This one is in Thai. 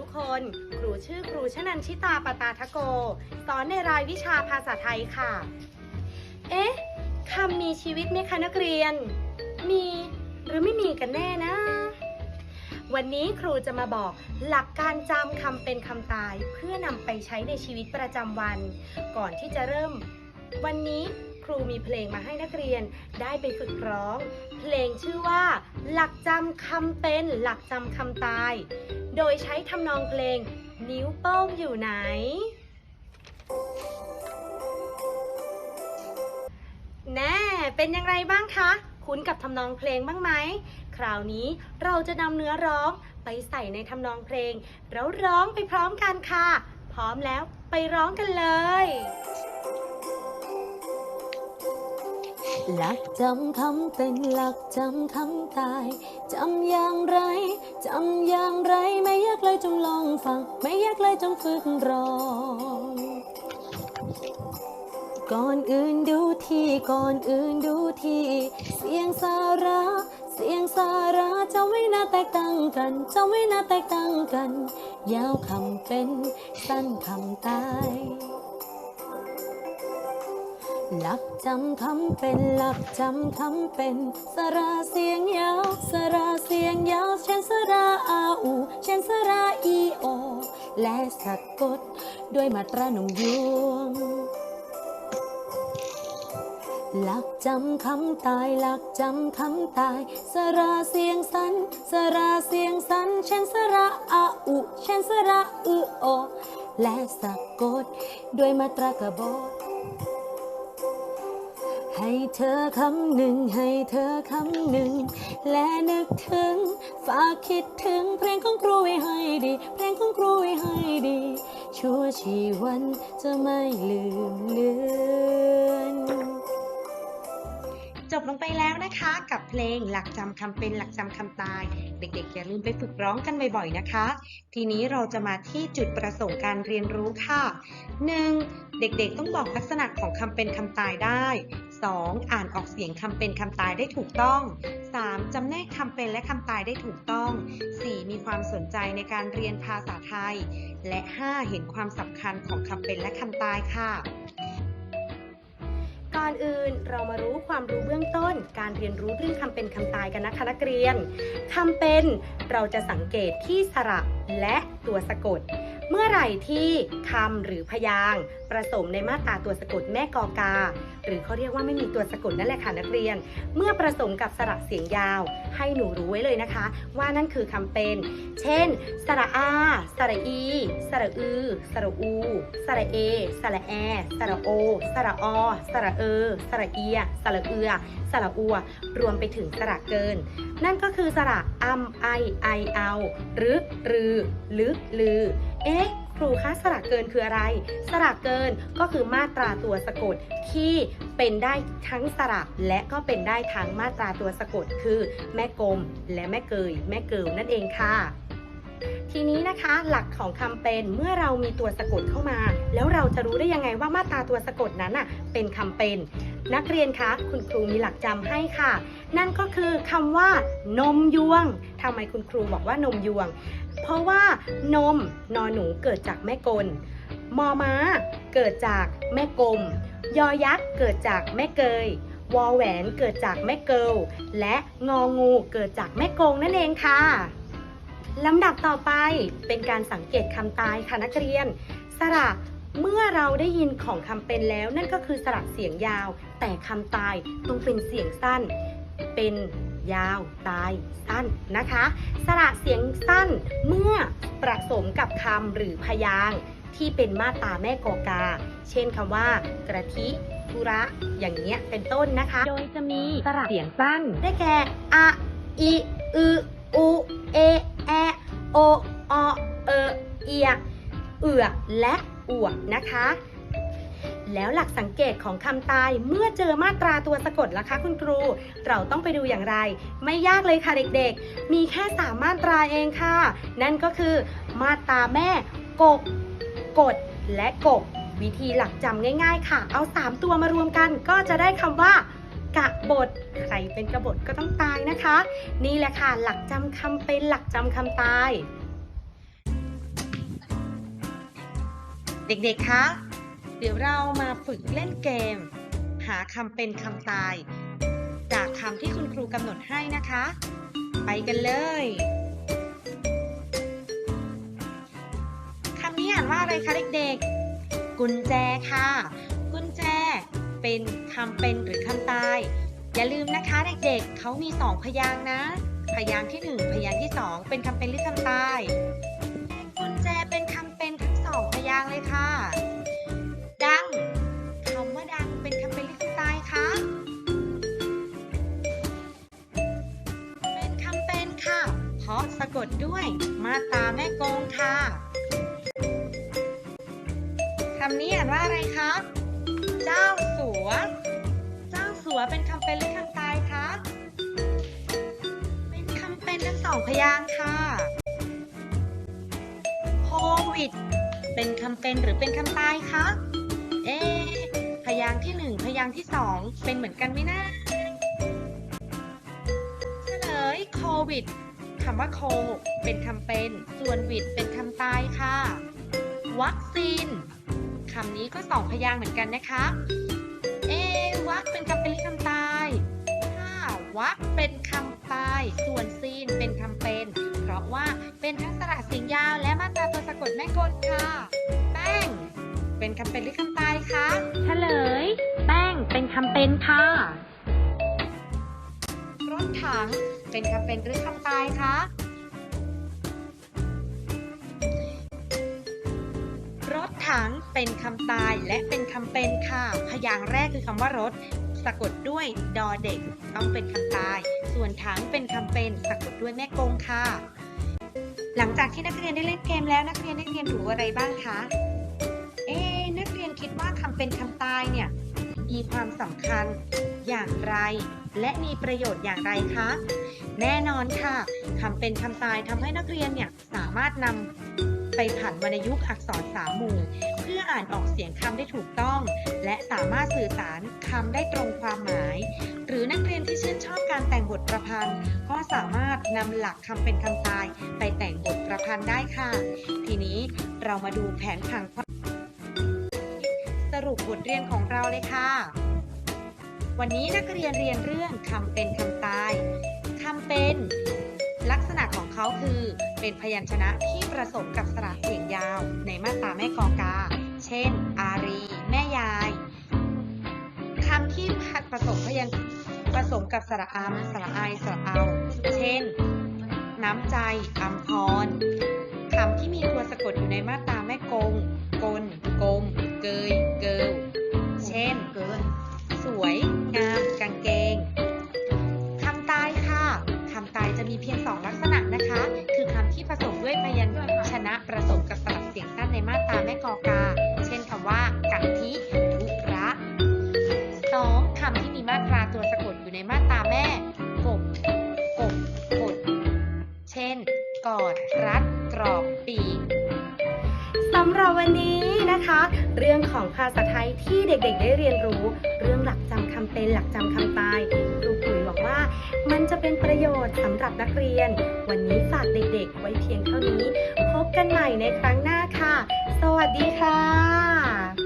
ทุกคน ครูชื่อครูชนันชิตาปตาทะโก สอนในรายวิชาภาษาไทยค่ะ เอ๊ะคำมีชีวิตไหมคะนักเรียน มีหรือไม่มีกันแน่นะ วันนี้ครูจะมาบอกหลักการจำคำเป็นคำตายเพื่อนำไปใช้ในชีวิตประจำวัน ก่อนที่จะเริ่ม วันนี้ครูมีเพลงมาให้นักเรียนได้ไปฝึกร้อง เพลงชื่อว่า หลักจำคำเป็นหลักจำคำตาย โดยใช้ทำนองเพลง นิ้วโป้งอยู่ไหน แน่ เป็นอย่างไรบ้างคะ คุ้นกับทำนองเพลงบ้างไหม คราวนี้เราจะนำเนื้อร้องไปใส่ในทำนองเพลง แล้วร้องไปพร้อมกันค่ะ พร้อมแล้วไปร้องกันเลย หลักจำคำเป็นหลักจำคำตายจำอย่างไรจำอย่างไรไม่ยากเลยจงลองฟัง ไม่ยากเลยจงฝึกร้องก่อนอื่นดูที่ก่อนอื่นดูที่เสียงสาระเสียงสาระจำไว้นะแตกต่างกันจำไว้นะแตกต่างกัน ยาวคำเป็นสั้นคำตาย หลักจำคำเป็นหลักจำคำเป็น สระเสียงยาวสระเสียงยาวเช่นสระอาอูเช่นสระอีโอ และสะกดด้วยมาตราหนมยวงหลักจำคำตายหลักจำคำตาย สระเสียงสัน สระเสียงสัน เช่นสระอาอุเช่นสระอือโอ และสะกดด้วยมาตรากระบท ให้เธอคำหนึ่งให้เธอคำหนึ่ง และนึกถึง ฝากคิดถึงเพลงของครูไว้ให้ดี เพลงของครูไว้ให้ดี ชั่วชีวันจะไม่ลืมเลือน จบลงไปแล้วนะคะ กับเพลงหลักจำคำเป็นหลักจำคำตาย เด็กๆ อย่าลืมไปฝึกร้องกันบ่อยๆนะคะ ทีนี้เราจะมาที่จุดประสงค์การเรียนรู้ค่ะ 1. เด็กๆ ต้องบอกลักษณะของคำเป็นคำตายได้ 2. อ่านออกเสียงคำเป็นคำตายได้ถูกต้อง 3. จำแนกคำเป็นและคำตายได้ถูกต้อง 4. มีความสนใจในการเรียนภาษาไทย และ 5. เห็นความสำคัญของคำเป็นและคำตายค่ะ ก่อนอื่นเรามารู้ความรู้เบื้องต้น การเรียนรู้เรื่องคำเป็นคำตายกันนะคะนักเรียนคำเป็นเราจะสังเกตที่สระและตัวสะกด เมื่อไหร่ที่คำหรือพยาง ประสมในมาตราตัวสะกดแม่กอกาหรือเขาเรียกว่าไม่มีตัวสะกดนั่นแหละค่ะนักเรียน เมื่อประสมกับสระเสียงยาว ให้หนูรู้ไว้เลยนะคะ ว่านั่นคือคำเป็น เช่น สระอา สระอี สระอือ สระอู สระเอ สระแอ สระโอ สระอ สระเอ สระเอีย สระเอือ สระอัว รวมไปถึงสระเกิน นั่นก็คือสระอัมไอไอเอาหรือรือ ลึกลือ เอ๊ะ ครูคะสระเกินคืออะไร สระเกินก็คือมาตราตัวสะกดที่เป็นได้ทั้งสระและก็เป็นได้ทั้งมาตราตัวสะกดคือ แม่กลมและแม่เกย แม่เกิลนั่นเองค่ะ ทีนี้นะคะหลักของคำเป็นเมื่อเรามีตัวสะกดเข้ามา แล้วเราจะรู้ได้ยังไงว่ามาตราตัวสะกดนั้นน่ะเป็นคำเป็น นักเรียนคะคุณครูมีหลักจำให้ค่ะ นั่นก็คือคำว่านมยวงทำไมคุณครูบอกว่านมยวง เพราะว่านมนอหนูเกิดจากแม่กลมอม้า เกิดจากแม่กลมยอยักษ์เกิดจากแม่เกยวอแหวนเกิดจากแม่เกิลและงองูเกิดจากแม่กงนั่นเองค่ะ ลำดับต่อไปเป็นการสังเกตคำตายค่ะนักเรียน สระเมื่อเราได้ยินของคำเป็นแล้ว นั่นก็คือสระเสียงยาว แต่คำตายต้องเป็นเสียงสั้น เป็นยาว ตาย สั้นนะคะ สระเสียงสั้นเมื่อประสมกับคำหรือพยางค์ที่เป็นมาตราแม่กอกา เช่นคำว่า กระทิธุระอย่างเงี้ยเป็นต้นนะคะ โดยจะมีสระเสียงสั้น ได้แก่อะ อี อืออูเอือและอวนะคะ แล้วหลักสังเกตของคำตายเมื่อเจอมาตราตัวสะกดล่ะคะคุณครู เราต้องไปดูอย่างไร ไม่ยากเลยค่ะเด็กๆ มีแค่สามมาตราเองค่ะ นั่นก็คือ มาตราแม่กกกด และกบ วิธีหลักจำง่าย ๆ ค่ะ เอา 3 ตัวมารวมกันก็จะได้คำว่ากะบทใครเป็นกะบฏก็ต้องตายนะคะ นี่แหละค่ะหลักจำคำเป็นหลักจำคำตาย เด็กๆ คะ เดี๋ยวเรามาฝึกเล่นเกม หาคำเป็นคำตาย จากคำที่คุณครูกำหนดให้นะคะ ไปกันเลยคำนี้อ่านว่าอะไรคะเด็กๆ กุญแจค่ะ กุญแจเป็นคำเป็นหรือคำตาย อย่าลืมนะคะเด็กๆเขามีสองพยางค์นะ พยางค์ที่หนึ่งพยางค์ที่สองเป็นคำเป็นหรือคำตาย ยางเลยค่ะ ดังคำว่าดังเป็นคำเป็นหรือคำตายคะเป็นคำเป็นค่ะ เพราะสะกดด้วยมาตาแม่กองค่ะคำนี้อ่านว่าอะไรคะ เจ้าสัว เจ้าสัวเป็นคำเป็นหรือคำตายคะ เป็นคำเป็นทั้งสองพยางค์ค่ะ โควิด เป็นคำเป็นหรือเป็นคำตายคะ เอ๊พยางค์ที่หนึ่งพยางค์ที่สองเป็นเหมือนกันไหมนะเฉลยโควิดคำว่าโคเป็นคำเป็น ส่วนวิดเป็นคำตายค่ะ วัคซีนคำนี้ก็สองพยางค์เหมือนกันนะคะ เอวักเป็นคำเป็นหรือคำตายถ้าวักเป็นคำตาย ส่วนซีนเป็นคำเป็น เพราะว่าเป็นทั้งสระเสียงยาวและมาตราตัวส ดแม่กลค่ะ แป้ง เป็นคำเป็นหรือคำตายคะเฉลย แป้งเป็นคำเป็นค่ะ รถถัง เป็นคำเป็นหรือคำตายคะรถถังเป็นคำตายและเป็นคำเป็นค่ะ พยางค์แรกคือคำว่ารถ สะกดด้วยดอเด็ก ต้องเป็นคำตาย ส่วนถังเป็นคำเป็น สะกดด้วยแม่กงค่ะ หลังจากที่นักเรียนได้เล่นเกมแล้วนักเรียนได้เรียนรู้อะไรบ้างคะ เอ๊นักเรียนคิดว่าคำเป็นคำตายเนี่ยมีความสำคัญอย่างไร และมีประโยชน์อย่างไรคะ แน่นอนค่ะคำเป็นคำตายทำให้นักเรียนเนี่ยสามารถนำไปผันวรรณยุกต์อักษรสามหมู่ ออ่านออกเสียงคำได้ถูกต้อง และสามารถสื่อสารคำได้ตรงความหมาย หรือนักเรียนที่ชื่นชอบการแต่งบทประพันธ์ ก็สามารถนำหลักคำเป็นคำตาย ไปแต่งบทประพันธ์ได้ค่ะ ทีนี้เรามาดูแผนผังความสรุปบทเรียนของเราเลยค่ะ วันนี้นักเรียนเรียนเรื่องคำเป็นคำตายคำเป็นลักษณะของเขาคือเป็นพยัญชนะที่ผสมกับสระเสียงยาวในมาตราแม่กอกา เช่น อารี แม่ยายคำที่ผสมพยัญผสมกับสระอามสระไอสระเอา เช่น น้ำใจอัมพรคำที่มีตัวสะกดอยู่ในมาตราแม่กง กลกลมเกย เกิลเช่น เกิน สวย งาม กางเกงคำตายค่ะคำตายจะมีเพียงสองลักษณะนะคะ คือคำที่ผสมด้วยพยัญชนะผสมกับสระเสียงสั้นในมาตราแม่กอกาเช่นคำว่ากะทิทุระสองคำที่มีมาตราตัวสะกดอยู่ในมาตราแม่กบกบกด เช่น กอด รัด กรอบปีกสำหรับวันนี้นะคะ เรื่องของภาษาไทยที่เด็กๆ ได้เรียนรู้ เรื่องหลักจำคำเป็นหลักจำคำตายครูปุ๋ยบอกว่า มันจะเป็นประโยชน์สำหรับนักเรียน วันนี้ฝากเด็กๆ ไว้เพียงเท่านี้ พบกันใหม่ในครั้งหน้าค่ะ สวัสดีค่ะ